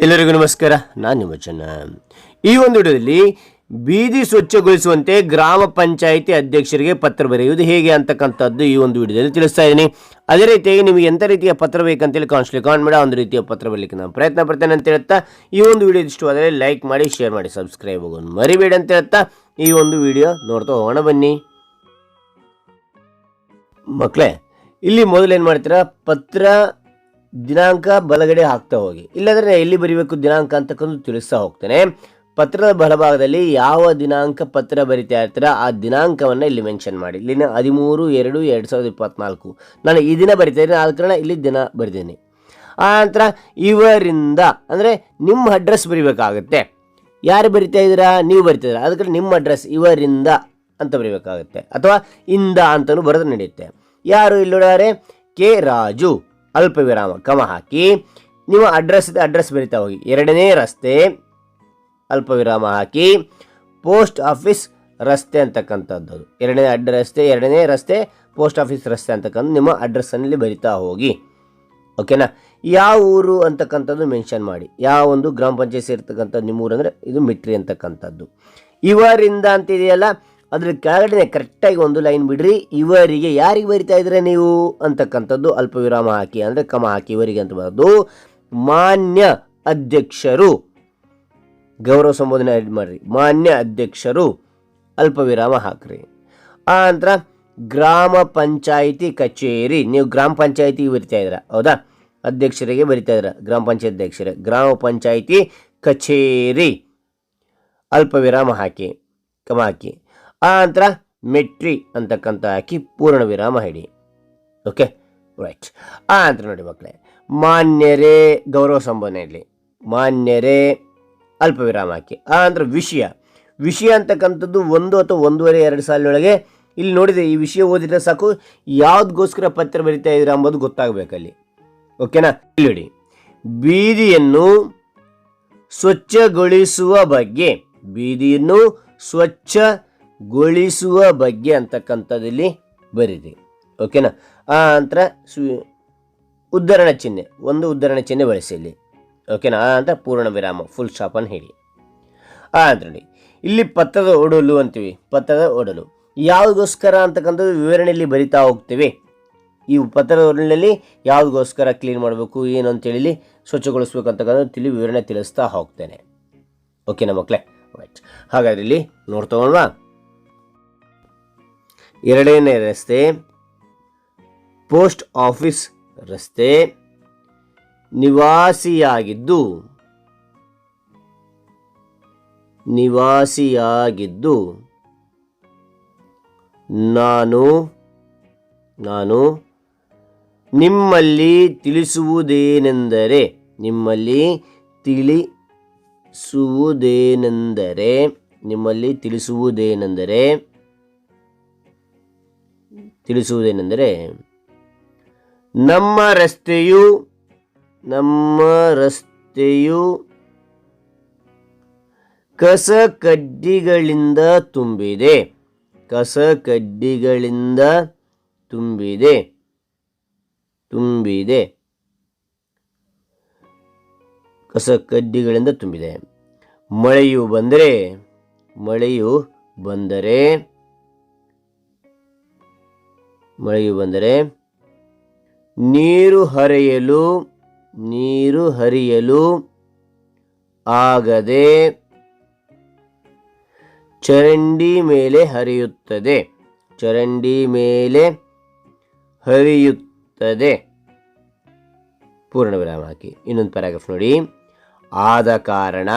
ಎಲ್ಲರಿಗೂ ನಮಸ್ಕಾರ, ನಾನು ನಿಮ್ಮ ಚೆನ್ನ ಈ ಒಂದು ವಿಡಿಯೋದಲ್ಲಿ ಬೀದಿ ಸ್ವಚ್ಛಗೊಳಿಸುವಂತೆ ಗ್ರಾಮ ಪಂಚಾಯಿತಿ ಅಧ್ಯಕ್ಷರಿಗೆ ಪತ್ರ ಬರೆಯುವುದು ಹೇಗೆ ಅಂತಕ್ಕಂಥದ್ದು ಈ ಒಂದು ವಿಡಿಯೋದಲ್ಲಿ ತಿಳಿಸ್ತಾ ಇದ್ದೀನಿ. ಅದೇ ರೀತಿಯಾಗಿ ನಿಮಗೆ ಎಂಥ ರೀತಿಯ ಪತ್ರ ಬೇಕಂತೇಳಿ ಕಾಣಿಸ್ಲಿ ಕಾನ್ ಮಾಡಿ ಒಂದು ರೀತಿಯ ಪತ್ರ ಬರಲಿಕ್ಕೆ ನಾನು ಪ್ರಯತ್ನ ಪಡ್ತೇನೆ ಅಂತ ಹೇಳ್ತಾ ಈ ಒಂದು ವಿಡಿಯೋ ಇಷ್ಟವಾದರೆ ಲೈಕ್ ಮಾಡಿ, ಶೇರ್ ಮಾಡಿ, ಸಬ್ಸ್ಕ್ರೈಬ್ ಆಗೋದು ಮರಿಬೇಡಿ ಅಂತ ಹೇಳ್ತಾ ಈ ಒಂದು ವಿಡಿಯೋ ನೋಡ್ತಾ ಹೋಗೋಣ ಬನ್ನಿ. ಮಕ್ಕಳೇ ಇಲ್ಲಿ ಮೊದಲು ಏನು ಮಾಡ್ತೀರಾ, ಪತ್ರ ದಿನಾಂಕ ಬಲಗಡೆ ಹಾಕ್ತಾ ಹೋಗಿ. ಇಲ್ಲದ್ರೆ ಎಲ್ಲಿ ಬರೀಬೇಕು ದಿನಾಂಕ ಅಂತಕ್ಕಂಥ ತಿಳಿಸ್ತಾ ಹೋಗ್ತೇನೆ. ಪತ್ರದ ಬಲಭಾಗದಲ್ಲಿ ಯಾವ ದಿನಾಂಕ ಪತ್ರ ಬರಿತಾ ಇರ್ತೀರ, ಆ ದಿನಾಂಕವನ್ನು ಇಲ್ಲಿ ಮೆನ್ಷನ್ ಮಾಡಿ. ಇಲ್ಲಿನ ಹದಿಮೂರು, ಎರಡು ಎರಡು ಸಾವಿರದ ಇಪ್ಪತ್ನಾಲ್ಕು. ನಾನು ಈ ದಿನ ಬರಿತಾ ಇದ್ದೀನಿ ಆದ ಕಾರಣ ಇಲ್ಲಿ ದಿನ ಬರಿದ್ದೀನಿ ಆ ನಂತರ ಇವರಿಂದ, ಅಂದರೆ ನಿಮ್ಮ ಅಡ್ರೆಸ್ ಬರಿಬೇಕಾಗುತ್ತೆ. ಯಾರು ಬರಿತಾ ಇದ್ದೀರಾ? ನೀವು ಬರಿತಾ ಅದಕ್ಕೆ ನಿಮ್ಮ ಅಡ್ರೆಸ್ ಇವರಿಂದ ಅಂತ ಬರಿಬೇಕಾಗುತ್ತೆ. ಅಥವಾ ಇಂದ ಅಂತಲೂ ಬರೆದು ನಡೆಯುತ್ತೆ. ಯಾರು ಇಲ್ಲಿದ್ದಾರೆ ಕೆ ರಾಜು. ಅಲ್ಪ ವಿರಾಮ, ಕಮ ಹಾಕಿ. ನಿಮ್ಮ ಅಡ್ರೆಸ್ ಅಡ್ರೆಸ್ ಬರಿತಾ ಹೋಗಿ. ಎರಡನೇ ರಸ್ತೆ, ಅಲ್ಪ ವಿರಾಮ ಹಾಕಿ. ಪೋಸ್ಟ್ ಆಫೀಸ್ ರಸ್ತೆ ಅಂತಕ್ಕಂಥದ್ದು. ಎರಡನೇ ಅಡ್ಡ ರಸ್ತೆ ಎರಡನೇ ರಸ್ತೆ ಪೋಸ್ಟ್ ಆಫೀಸ್ ರಸ್ತೆ ಅಂತಕ್ಕಂಥ ನಿಮ್ಮ ಅಡ್ರೆಸ್ಸಲ್ಲಿ ಬರಿತಾ ಹೋಗಿ. ಓಕೆನಾ ಯಾವ ಊರು ಅಂತಕ್ಕಂಥದ್ದು ಮೆನ್ಷನ್ ಮಾಡಿ. ಯಾವ ಒಂದು ಗ್ರಾಮ ಪಂಚಾಯತ್ ಸೇರ್ತಕ್ಕಂಥದ್ದು ನಿಮ್ಮ ಊರು ಅಂದರೆ ಇದು ಮಿಟ್ರಿ ಅಂತಕ್ಕಂಥದ್ದು. ಇವರಿಂದ ಅಂತಿದೆಯಲ್ಲ ಅದ್ರ ಕೆಳಗಡೆ ಕರೆಕ್ಟಾಗಿ ಒಂದು ಲೈನ್ ಬಿಡ್ರಿ. ಇವರಿಗೆ ಯಾರಿಗೆ ಬರಿತಾ ಇದ್ರೆ ನೀವು? ಅಂತಕ್ಕಂಥದ್ದು ಅಲ್ಪ ವಿರಾಮ ಹಾಕಿ, ಅಂದರೆ ಕಮ ಹಾಕಿ ಇವರಿಗೆ ಅಂತ ಬರೋದು. ಮಾನ್ಯ ಅಧ್ಯಕ್ಷರು. ಗೌರವ ಸಂಬೋಧನೆ ಆಡ್ ಮಾಡ್ರಿ. ಮಾನ್ಯ ಅಧ್ಯಕ್ಷರು ಅಲ್ಪ ವಿರಾಮ ಹಾಕ್ರಿ. ಆ ನಂತರ ಗ್ರಾಮ ಪಂಚಾಯಿತಿ ಕಚೇರಿ. ನೀವು ಗ್ರಾಮ ಪಂಚಾಯಿತಿ ಬರಿತಾ ಇದ್ದೀರಾ? ಹೌದಾ? ಅಧ್ಯಕ್ಷರಿಗೆ ಬರಿತಾ ಇದ್ದೀರಾ? ಗ್ರಾಮ ಪಂಚಾಯತ್ ಅಧ್ಯಕ್ಷರೇ. ಗ್ರಾಮ ಪಂಚಾಯಿತಿ ಕಚೇರಿ. ಅಲ್ಪ ವಿರಾಮ ಹಾಕಿ, ಕಮ ಹಾಕಿ. ಆ ನಂತರ ಮೆಟ್ರಿ ಅಂತಕ್ಕಂಥ ಹಾಕಿ ಪೂರ್ಣ ವಿರಾಮ ಹಿಡಿ. ಓಕೆ ರೈಟ್ ಆ ನಂತರ ನೋಡಿ ಮಕ್ಕಳೇ ಮಾನ್ಯರೇ ಗೌರವ ಸಂಬೋಧನೆಯಲ್ಲಿ ಮಾನ್ಯರೇ ಅಲ್ಪ ವಿರಾಮ ಹಾಕಿ ಆ ನಂತರ ವಿಷಯ. ವಿಷಯ ಅಂತಕ್ಕಂಥದ್ದು ಒಂದು ಅಥವಾ ಒಂದೂವರೆ, ಎರಡು ಸಾಲಿನೊಳಗೆ ಇಲ್ಲಿ ನೋಡಿದೆ ಈ ವಿಷಯ ಓದಿದ್ರೆ ಸಾಕು. ಯಾವುದಕ್ಕೋಸ್ಕರ ಪತ್ರ ಬರಿತಾ ಇದ್ದೀರಾ ಅಂಬೋದು ಗೊತ್ತಾಗಬೇಕಲ್ಲಿ ಓಕೆನಾ ಇಲ್ಲಿ ಬೀದಿಯನ್ನು ಸ್ವಚ್ಛಗೊಳಿಸುವ ಬಗ್ಗೆ, ಬೀದಿಯನ್ನು ಸ್ವಚ್ಛಗೊಳಿಸುವ ಬಗ್ಗೆ ಅಂತಕ್ಕಂಥದ್ದಲ್ಲಿ ಬರೀರಿ. ಓಕೆನಾ? ಆ ನಂತರ ಉದ್ಧರಣ ಚಿಹ್ನೆ, ಒಂದು ಉದ್ಧರಣ ಚಿಹ್ನೆ ಬಳಸಿ ಇಲ್ಲಿ. ಓಕೆನಾ? ಆ ನಂತರ ಪೂರ್ಣ ವಿರಾಮ ಫುಲ್ ಸ್ಟಾಪನ್ನು ಹೇಳಿ. ಆ ನಂತರ ಇಲ್ಲಿ ಪತ್ರದ ಒಡಲು ಅಂತೀವಿ, ಪತ್ರದ ಒಡಲು. ಯಾವುದಕ್ಕೋಸ್ಕರ ಅಂತಕ್ಕಂಥದ್ದು ವಿವರಣೆಯಲ್ಲಿ ಬರಿತಾ ಹೋಗ್ತೀವಿ? ಈ ಪತ್ರದ ಒಡಲಿನಲ್ಲಿ ಯಾವುದಕ್ಕೋಸ್ಕರ ಕ್ಲೀನ್ ಮಾಡಬೇಕು, ಏನು ಅಂತೇಳಿ ಸ್ವಚ್ಛಗೊಳಿಸ್ಬೇಕು ಅಂತಕ್ಕಂಥದ್ದು ತಿಳಿ ವಿವರಣೆ ತಿಳಿಸ್ತಾ ಹೋಗ್ತೇನೆ. ಓಕೆನಾ ಮಕ್ಕಳೇ ರೈಟ್ ಹಾಗಾದ್ರೆ ಇಲ್ಲಿ ನೋಡ್ತಾ ಎರಡನೇ ರಸ್ತೆ, ಪೋಸ್ಟ್ ಆಫೀಸ್ ರಸ್ತೆ, ನಿವಾಸಿಯಾಗಿದ್ದು ನಿವಾಸಿಯಾಗಿದ್ದು, ನಾನು ನಾನು ನಿಮ್ಮಲ್ಲಿ ತಿಳಿಸುವುದೇನೆಂದರೆ ನಿಮ್ಮಲ್ಲಿ ತಿಳಿಸುವುದೇನೆಂದರೆ ನಿಮ್ಮಲ್ಲಿ ತಿಳಿಸುವುದೇನೆಂದರೆ ತಿಳಿಸುವುದೇನೆಂದರೆ ನಮ್ಮ ರಸ್ತೆಯು ನಮ್ಮ ರಸ್ತೆಯು ಕಸ ಕಡ್ಡಿಗಳಿಂದ ತುಂಬಿದೆ. ಕಸ ಕಡ್ಡಿಗಳಿಂದ ತುಂಬಿದೆ. ತುಂಬಿದೆ. ಕಸ ಕಡ್ಡಿಗಳಿಂದ ತುಂಬಿದೆ. ಮಳೆಯು ಬಂದರೆ ಮಳೆಯು ಬಂದರೆ ಮಳೆಯು ಬಂದರೆ, ನೀರು ಹರಿಯಲು ನೀರು ಹರಿಯಲು ಆಗದೆ ಚರಂಡಿ ಮೇಲೆ ಹರಿಯುತ್ತದೆ. ಚರಂಡಿ ಮೇಲೆ ಹರಿಯುತ್ತದೆ. ಪೂರ್ಣ ವಿರಾಮ ಹಾಕಿ. ಇನ್ನೊಂದು ಪ್ಯಾರಾಗ್ರಾಫ್ ನೋಡಿ. ಆದ ಕಾರಣ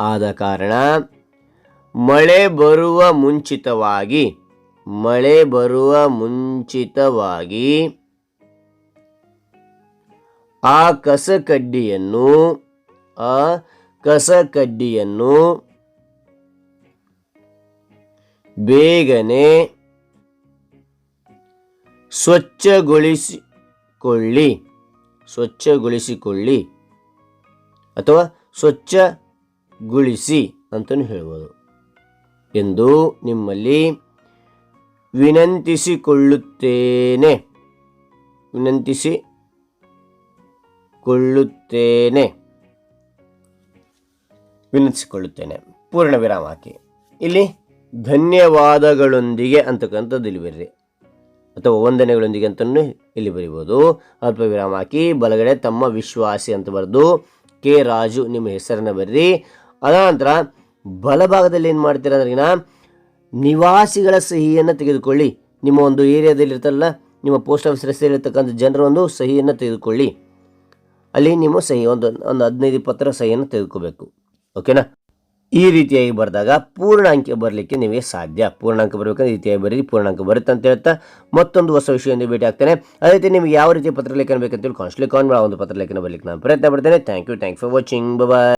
ಆದ ಕಾರಣ ಮಳೆ ಬರುವ ಮುಂಚಿತವಾಗಿ ಮಳೆ ಬರುವ ಮುಂಚಿತವಾಗಿ ಆ ಕಸಕಡ್ಡಿಯನ್ನು ಆ ಕಸಕಡ್ಡಿಯನ್ನು ಬೇಗನೆ ಸ್ವಚ್ಛಗೊಳಿಸಿಕೊಳ್ಳಿ. ಸ್ವಚ್ಛಗೊಳಿಸಿಕೊಳ್ಳಿ ಅಥವಾ ಸ್ವಚ್ಛಗೊಳಿಸಿ ಅಂತಲೂ ಹೇಳ್ಬೋದು. ಎಂದು ನಿಮ್ಮಲ್ಲಿ ವಿನಂತಿಸಿಕೊಳ್ಳುತ್ತೇನೆ. ವಿನಂತಿಸಿ ಕೊಳ್ಳುತ್ತೇನೆ. ವಿನಂತಿಸಿಕೊಳ್ಳುತ್ತೇನೆ. ಪೂರ್ಣ ವಿರಾಮ ಹಾಕಿ. ಇಲ್ಲಿ ಧನ್ಯವಾದಗಳೊಂದಿಗೆ ಅಂತಕ್ಕಂಥದ್ದು ಇಲ್ಲಿ ಬರ್ರಿ ಅಥವಾ ವಂದನೆಗಳೊಂದಿಗೆ ಅಂತಲೂ ಇಲ್ಲಿ ಬರಿಬೋದು. ಅಲ್ಪ ವಿರಾಮ ಹಾಕಿ. ಬಲಗಡೆ ತಮ್ಮ ವಿಶ್ವಾಸಿ ಅಂತ ಬರೆದು ಕೆ ರಾಜು ನಿಮ್ಮ ಹೆಸರನ್ನು ಬರ್ರಿ ಅದಾನಂತರ ಬಲಭಾಗದಲ್ಲಿ ಏನು ಮಾಡ್ತೀರ ಅಂದ್ರಿಗಿನ ನಿವಾಸಿಗಳ ಸಹಿಯನ್ನು ತೆಗೆದುಕೊಳ್ಳಿ. ನಿಮ್ಮ ಒಂದು ಏರಿಯಾದಲ್ಲಿ ಇರ್ತಲ್ಲ ನಿಮ್ಮ ಪೋಸ್ಟ್ ಆಫೀಸ್ ರಸ್ತೆಯಲ್ಲಿರ್ತಕ್ಕಂಥ ಜನರ ಒಂದು ಸಹಿಯನ್ನು ತೆಗೆದುಕೊಳ್ಳಿ. ಅಲ್ಲಿ ನಿಮ್ಮ ಸಹಿ ಒಂದು ಒಂದು ಹದಿನೈದು, ಇಪ್ಪತ್ತರ ಸಹಿಯನ್ನು ತೆಗೆದುಕೋಬೇಕು. ಓಕೆನಾ? ಈ ರೀತಿಯಾಗಿ ಬರೆದಾಗ ಪೂರ್ಣಾಂಕ ಬರಲಿಕ್ಕೆ ನಿಮಗೆ ಸಾಧ್ಯ. ಪೂರ್ಣಾಂಕ ಬರಬೇಕಂದ್ರೆ ಈ ರೀತಿಯಾಗಿ ಬರೀ ಪೂರ್ಣಾಂಕ ಬರುತ್ತೆ ಅಂತ ಹೇಳ್ತಾ ಮತ್ತೊಂದು ಹೊಸ ವಿಷಯದಿಂದ ಭೇಟಿ ಆಗ್ತೇನೆ. ಅದೇ ರೀತಿ ನಿಮಗೆ ಯಾವ ರೀತಿ ಪತ್ರಲೇಖನ ಬೇಕಂತೇಳಿ ಕಾನ್ಸ್ಟ್ಲಿ ಕಾನ್ ಒಂದು ಪತ್ರ ಪತ್ರಲೇಖನ ಬರಲಿಕ್ಕೆ ನಾನು ಪ್ರಯತ್ನ ಪಡ್ತೇನೆ. Thank you thank for watching bye